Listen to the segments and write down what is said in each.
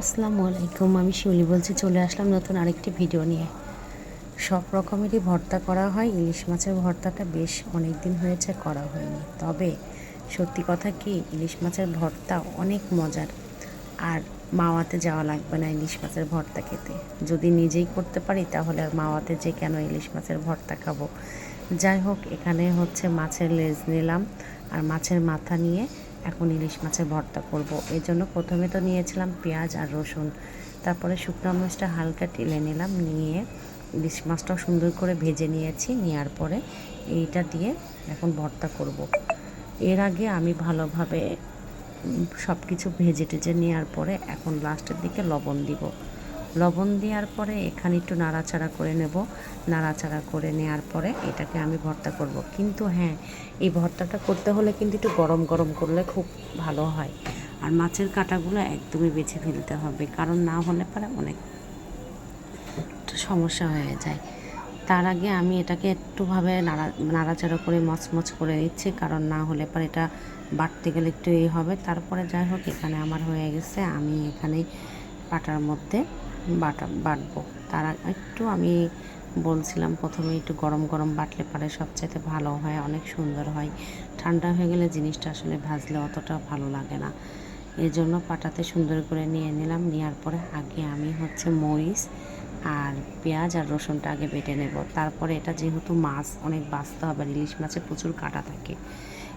আসসালামু আলাইকুম, আমি শিউলি বলছি, চলে আসলাম নতুন আরেকটি ভিডিও নিয়ে। সব রকমেরই ভর্তা করা হয়, ইলিশ মাছের ভর্তাটা বেশ অনেক দিন হয়েছে, করা হয়নি। তবে সত্যি কথা কি, ইলিশ মাছের ভর্তা অনেক মজার। আর মাওয়াতে যাওয়া লাগবে না ইলিশ মাছের ভর্তা খেতে। যদি নিজেই করতে পারি, তাহলে মাওয়াতে যে কেন ইলিশ মাছের ভর্তা খাব? যাই হোক, এখানে হচ্ছে মাছের লেজ নিলাম, আর মাছের মাথা নিয়ে এখন ইলিশ মাছের ভর্তা করব। এর জন্য প্রথমে তো নিয়েছিলাম পেঁয়াজ আর রসুন। তারপরে শুকনো মাছটা হালকা টেলে নিলাম, নিয়ে ইলিশ মাছটাও সুন্দর করে ভেজে নিয়েছি। নেওয়ার পরে এইটা দিয়ে এখন ভর্তা করব। এর আগে আমি ভালোভাবে সব কিছু ভেজে টেজে নেওয়ার পরে এখন লাস্টের দিকে লবণ দিব। লবণ দেওয়ার পরে এখানে একটু নাড়াচাড়া করে নেব। নাড়াচাড়া করে নেওয়ার পরে এটাকে আমি ভর্তা করব। কিন্তু হ্যাঁ এই ভর্তাটা করতে হলে কিন্তু একটু গরম গরম করলে খুব ভালো হয়। আর মাছের কাঁটাগুলো একদমই বেছে ফেলতে হবে, কারণ না হলে পরে অনেক সমস্যা হয়ে যায়। তার আগে আমি এটাকে একটুভাবে নাড়া, নাড়াচাড়া করে মচমচ করে নিচ্ছি, কারণ না হলে পরে এটা বাটতে গেলে একটু এই হবে। তারপরে যাই হোক, এখানে আমার হয়ে গেছে। আমি এখানে পাটার মধ্যে বাটা, বাটবো। তার একটু আমি বলছিলাম প্রথমে একটু গরম গরম বাটলে পারে সবচাইতে ভালো হয়, অনেক সুন্দর হয়। ঠান্ডা হয়ে গেলে জিনিসটা আসলে ভাজলে অতটা ভালো লাগে না। এই জন্য পাটাতে সুন্দর করে নিয়ে নিলাম, নেওয়ার পরে আগে আমি হচ্ছে মরিচ আর পেঁয়াজ আর রসুনটা আগে বেটে নেব। তারপরে এটা যেহেতু মাছ, অনেক বাঁচতে হবে ইলিশ মাছে প্রচুর কাটা থাকে।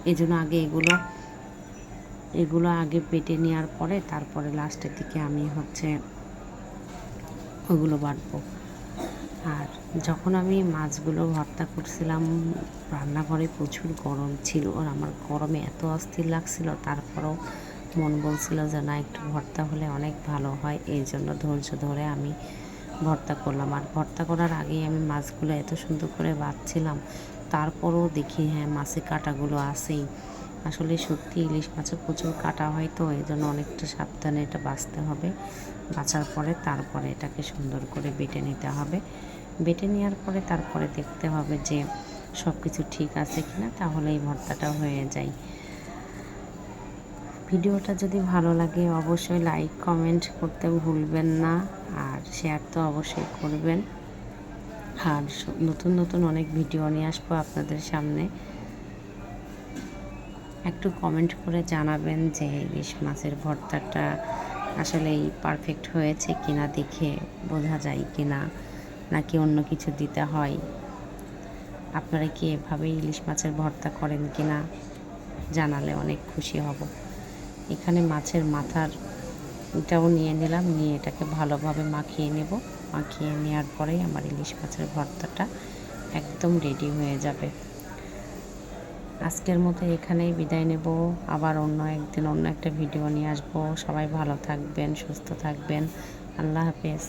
এই জন্য আগে এগুলো এগুলো আগে বেটে নেওয়ার পরে তারপরে লাস্টের দিকে আমি হচ্ছে ওগুলো বাটবো। আর যখন আমি মাছগুলো ভর্তা করছিলাম, রান্নাঘরে প্রচুর গরম ছিল। আর আমার গরমে এত অস্থির লাগছিল, তারপরেও মন বলছিল যে, না, একটু ভর্তা হলে অনেক ভালো হয়। এই জন্য ধৈর্য ধরে আমি ভর্তা করলাম। আর ভর্তা করার আগেই আমি মাছগুলো এত সুন্দর করে বাঁচছিলাম তারপরও দেখি হ্যাঁ মাছের কাঁটাগুলো আছেই। আসলে সত্যি ইলিশ মাছে প্রচুর কাটা হয় তো এই জন্য অনেকটা সাবধানে এটা বাছতে হবে। বাছার পরে তারপরে এটাকে সুন্দর করে বেটে নিতে হবে। বেটে নেওয়ার পরে তারপরে দেখতে হবে যে সব কিছু ঠিক আছে কিনা তাহলে এই ভর্তাটা হয়ে যায়। ভিডিওটা যদি ভালো লাগে অবশ্যই লাইক, কমেন্ট করতে ভুলবেন না আর শেয়ার তো অবশ্যই করবেন। আর নতুন নতুন অনেক ভিডিও নিয়ে আসব আপনাদের সামনে। একটু কমেন্ট করে জানাবেন যে ইলিশ মাছের ভর্তাটা আসলেই পারফেক্ট হয়েছে কিনা দেখে বোঝা যায় কিনা, নাকি অন্য কিছু দিতে হয়। আপনারা কি এভাবে ইলিশ মাছের ভর্তা করেন কিনা জানালে অনেক খুশি হব। এখানে মাছের মাথার এটাও নিয়ে নিলাম, নিয়ে এটাকে ভালোভাবে মাখিয়ে নেব। মাখিয়ে নেওয়ার পরেই আমার ইলিশ মাছের ভর্তাটা একদম রেডি হয়ে যাবে। আজকের মতো এখানেই বিদায় নেব। আবার অন্য একদিন অন্য একটা ভিডিও নিয়ে আসব। সবাই ভালো থাকবেন, সুস্থ থাকবেন। আল্লাহ হাফেজ।